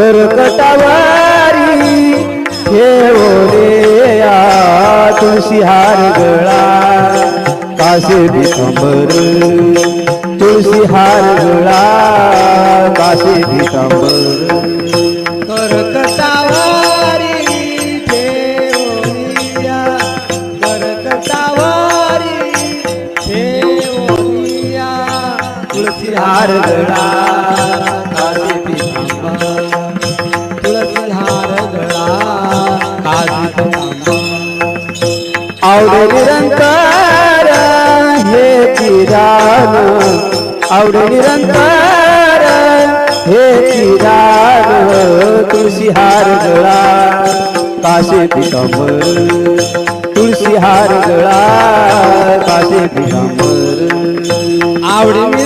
करकटावारी ठेवो रे तुळशी हार गळा. कासे पितांबर तुळशी हार गळा. कासे पितांबर करकटावारी ठेवूया हार गळा. आवडे निरंतर हे चिराग. आवडे निरंतर हे चिराग. तुळशी हार गळा. कासे पितांबर. तुळशी हार गळा. कासे पितांबर. आवडी